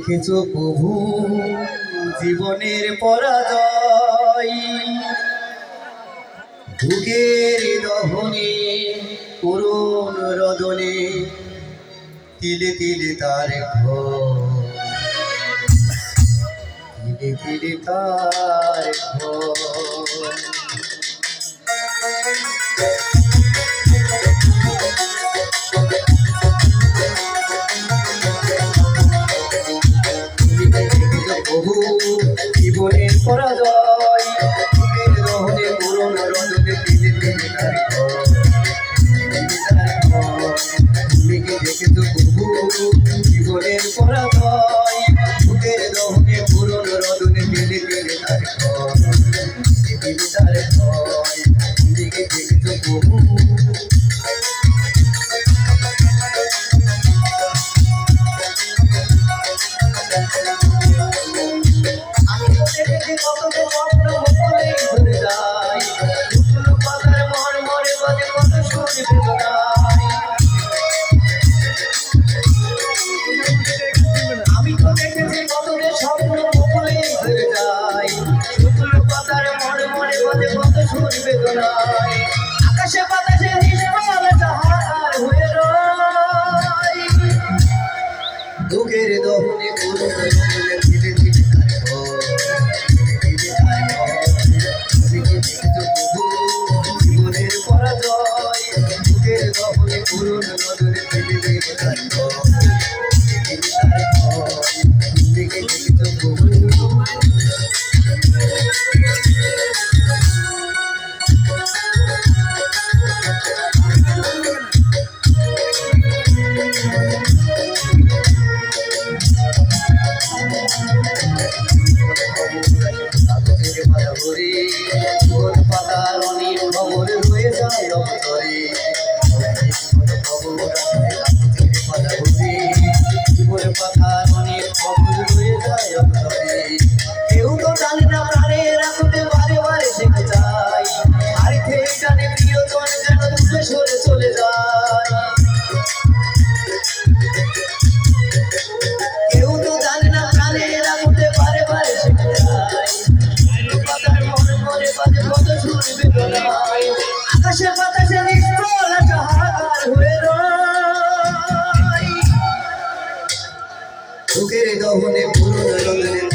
দেখেছ প্রভু, জীবনের পরাজয়। বুকের দহনে, করুণ রদনে, তিলে তিলে তার ঘর। তিলে তিলে তার ঘর। বহু জীবনের পরাজয় তিলে তার ঘর তিলে তার ঘর। তুমি কি দেখেছ প্রভু জীবনের পরাজয় বুকের দহনে করুণ রদনে তিলে তিলে তার তার তুমি কি দেখেছ প্রভু উঠল পাতার মর বাজে কত বেদনায়। আমি মর আকাশে বাতাসে খবর রয়ে যায় অবতরে কাগজের পাতা ভরে জীবন পাতার অনেক খবর রয়ে যায় অবতরে কেউ তো জানে না প্রাণের রাখতে বারে বারে শেখা যায়। আর খেয়ে জানে প্রিয়জন যেন দূরে সরে চলে যায়? কেউ তো জানে না প্রাণে রাখতে পারে পারে শেখা যায়। পাতার মনে মনে বাজে কত সুর বেদনায়। আকাশে বাতাসে নিষ্ফল হাহাকার হয়ে রয়। বুকের দহনে পুরো রঙের